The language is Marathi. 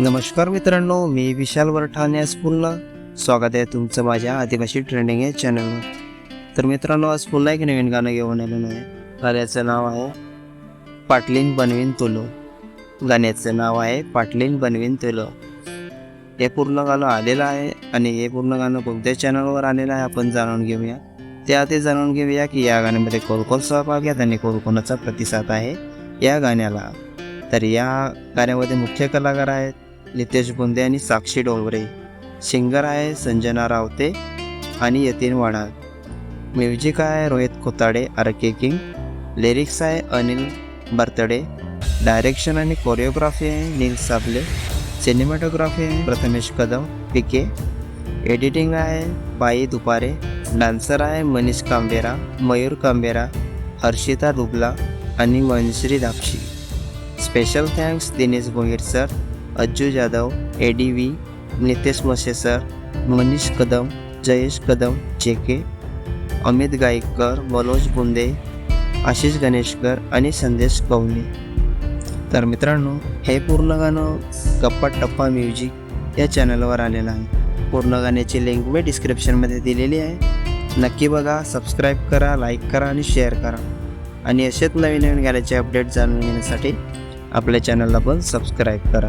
नमस्कार मित्रांनो मी विशाल वरठाण्यास पुन्हा. स्वागत आहे तुमचं माझ्या आदिवासी ट्रेंडिंग या चॅनलवर तर मित्रांनो आज पुन्हा एक नवीन गाणं घेऊन आलेलं आहे. गाण्याचं नाव आहे पाटलीन बनवीन तुलो. गाण्याचं नाव आहे पाटलीन बनवीन तुलो. हे पूर्ण गाणं आलेलं आहे आणि हे पूर्ण गाणं कोणत्या चॅनलवर आलेलं आहे आपण जाणून घेऊया. त्याआधी जाणून घेऊया की या गाण्यामध्ये कोणकोण सहभाग घेत आणि कोणकोणाचा प्रतिसाद आहे या गाण्याला. तर या गाण्यामध्ये मुख्य कलाकार आहेत नितेश बुंदे आणि साक्षी डोंगरे सिंगर आहे संजना रावते आणि यतीन वाडाळ. म्युझिक आहे Rohit Khotade R K King. Lyrics आहे अनिल बर्तडे. डायरेक्शन आणि कोरिओग्राफी आहे नील साबले. सिनेमॅटोग्राफी आहे प्रथमेश कदम पिके एडिटिंग आहे बाई दुपारे. डान्सर आहे मनीष कांबेरा मयूर कांबेरा हर्षिता दुबला आणि Vanshree Dakshi. Special thanks Dinesh Bhoir sir. Ajju Jadhav A D V Nitesh Masesar Manish Kadam Jayesh Kadam J K Amit Gaikar Manoj बुंदे आशिष गणेशकर आणि संदेश कवले तर मित्रांनो हे पूर्ण गाणं गप्पा टप्पा म्युझिक या चॅनलवर आलेलं आहे. पूर्ण गाण्याची लिंक मी डिस्क्रिप्शनमध्ये दिलेली आहे. नक्की बघा सबस्क्राईब करा लाईक करा आणि शेअर करा. आणि असेच नवीन नवीन गाण्याचे अपडेट जाणून घेण्यासाठी आपल्या चॅनलला पण सबस्क्राईब करा.